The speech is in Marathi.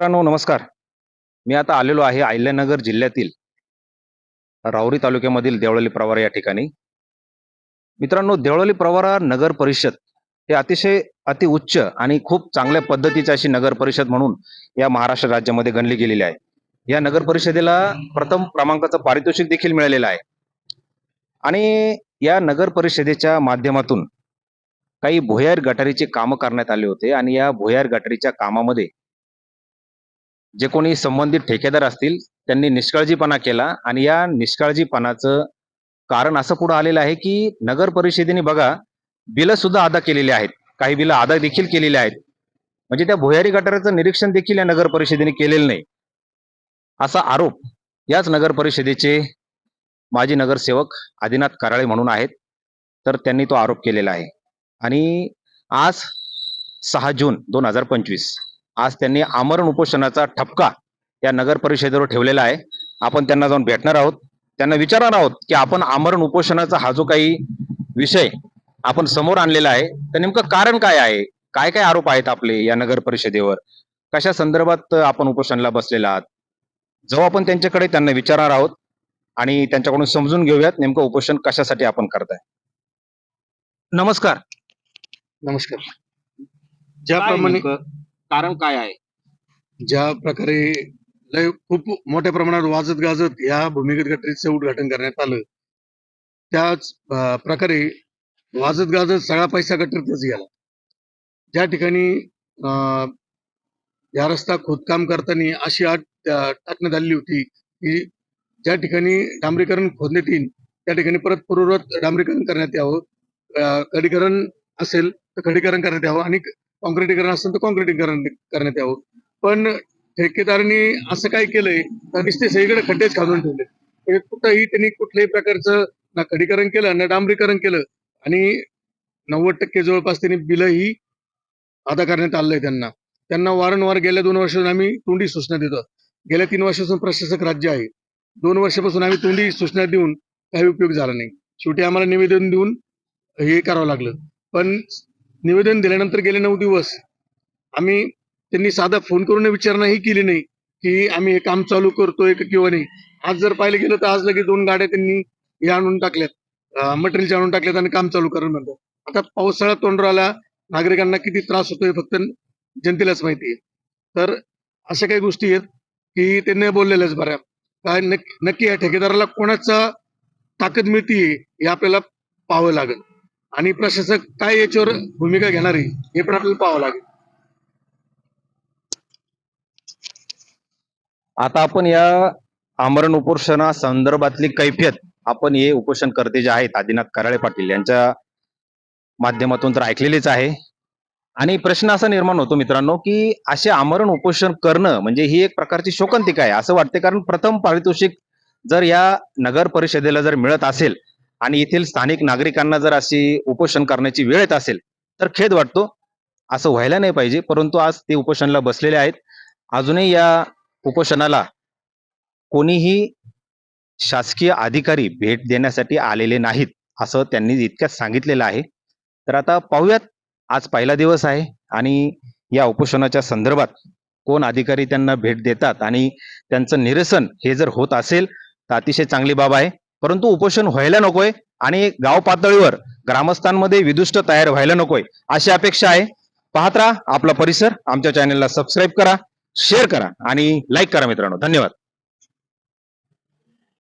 मित्रांनो नमस्कार. मी आता आलेलो आहे अहिल्यानगर जिल्ह्यातील राहुरी तालुक्यामधील देवळली प्रवारा या ठिकाणी. मित्रांनो देवळली प्रवारा नगर परिषद हे अतिशय अति उच्च आणि खूप चांगल्या पद्धतीची अशी नगर परिषद म्हणून या महाराष्ट्र राज्यामध्ये गणली गेलेली आहे. या नगर परिषदेला प्रथम क्रमांकाचं पारितोषिक देखील मिळालेलं आहे. आणि या नगर परिषदेच्या माध्यमातून काही भुयार गटारीचे कामं करण्यात आले होते आणि या भुयार गटारीच्या कामामध्ये जे कोणी संबंधित ठेकेदार असतील त्यांनी निष्काळजीपणा केला आणि या निष्काळजीपणाचं कारण असं पुढे आलेलं आहे की नगर परिषदेने बघा बिलं सुद्धा अदा केलेली आहेत. काही बिलं अदा देखील केलेली आहेत. म्हणजे त्या भुयारी गटाराचं निरीक्षण देखील या नगर परिषदेने केलेलं नाही. असा आरोप याच नगर परिषदेचे माजी नगरसेवक आदिनाथ कराळे म्हणून आहेत. तर त्यांनी तो आरोप केलेला आहे. आणि आज सहा जून दोन हजार पंचवीस. आज त्यांनी आमरण उपोषणाचा ठपका या नगर परिषदेवर ठेवलेला आहे. आपण त्यांना जाऊन भेटणार आहोत. त्यांना विचारणार आहोत की आपण आमरण उपोषणाचा हा जो काही विषय आपण समोर आणलेला आहे तर नेमकं कारण काय आहे? काय काय आरोप आहेत आपले या नगर परिषदेवर कशा संदर्भात आपण उपोषणाला बसलेला आहात? जाऊ आपण त्यांच्याकडे त्यांना विचारणार आहोत आणि त्यांच्याकडून समजून घेऊयात नेमकं उपोषण कशासाठी आपण करताय. नमस्कार. नमस्कार. ज्याप्रमाणे कारण काय आहे? ज्या प्रकारे लय खूप मोठ्या प्रमाणात वाजत गाजत या भूमिगत गटारीचं उद्घाटन करण्यात आलं त्याच प्रकारे वाजत गाजत सगळा पैसा गटरीतच गेला. ज्या ठिकाणी अं, या रस्ता खोदकाम करताना अशी आट टाकण्यात आलेली होती की ज्या ठिकाणी डांबरीकरण खोदण्यात येईल त्या ठिकाणी परत पूर्ववत डांबरीकरण करण्यात यावं. खडीकरण असेल तर खडीकरण करण्यात यावं आणि कॉन्क्रिटीकरण असेल तर कॉन्क्रिटीकरण करण्यात यावं. पण ठेकेदारांनी असं काय केलंय? तर नुसते सगळीकडे खड्डेच घालून ठेवले. म्हणजे कुठंही त्यांनी कुठल्याही प्रकारचं ना खडीकरण केलं ना डांबरीकरण केलं. आणि नव्वद टक्के जवळपास त्यांनी बिलही अदा करण्यात आलंय त्यांना. त्यांना वारंवार गेल्या दोन वर्षातून आम्ही तोंडी सूचना देतो. गेल्या तीन वर्षापासून प्रशासक राज्य आहे. दोन वर्षापासून आम्ही तोंडी सूचना देऊन काही उपयोग झाला नाही. शेवटी आम्हाला निवेदन देऊन हे करावं लागलं. पण निवेदन दिल्यानंतर गेले नऊ दिवस. आम्ही त्यांनी साधा फोन करून विचारणाही केली नाही की आम्ही हे काम चालू करतोय किंवा नाही. आज जर पाहिलं गेलं तर आज लगेच दोन गाड्या त्यांनी हे आणून टाकल्यात. मटेरियल आणून टाकल्यात आणि काम चालू करून म्हणतात आता पावसाळा तोंडराला नागरिकांना किती त्रास होतोय फक्त जनतेलाच माहिती आहे. तर अशा काही गोष्टी आहेत की त्यांनी बोललेल्याच बऱ्या. काय नक्की नक्की या ठेकेदाराला कोणाचा ताकद मिळते हे आपल्याला पाहावं लागेल. आणि प्रशासक काय याच्यावर भूमिका घेणार आहे हे पण आपल्याला पाहावं लागेल. आता आपण या आमरण उपोषणा संदर्भातली कैफियत आपण हे उपोषणकर्ते जे आहेत आदिनाथ कराळे पाटील यांच्या माध्यमातून तर ऐकलेलीच आहे. आणि प्रश्न असा निर्माण होतो मित्रांनो की असे आमरण उपोषण करणं म्हणजे ही एक प्रकारची शोकांतिका आहे. असं वाटते कारण प्रथम पारितोषिक जर या नगर परिषदेला जर मिळत असेल आणि येथील स्थानिक नागरिकांना जर अशी उपोषण करण्याची वेळ येत असेल तर खेद वाटतो. असं व्हायला नाही पाहिजे परंतु आज ते उपोषणाला बसलेले आहेत. अजूनही या उपोषणाला कोणीही शासकीय अधिकारी भेट देण्यासाठी आलेले नाहीत असं त्यांनी इतक्यात सांगितलेलं आहे. तर आता पाहूयात आज पहिला दिवस आहे आणि या उपोषणाच्या संदर्भात कोण अधिकारी त्यांना भेट देतात आणि त्यांचं निरसन हे जर होत असेल तर अतिशय चांगली बाब आहे. परंतु उपोषण व्हायला नकोय आणि गाव पातळीवर ग्रामस्थांमध्ये विदुष्ट तयार व्हायला नकोय अशी अपेक्षा आहे. पाहत राहा आपला परिसर आमच्या चॅनेलला सबस्क्राईब करा शेअर करा आणि लाईक करा मित्रांनो. धन्यवाद.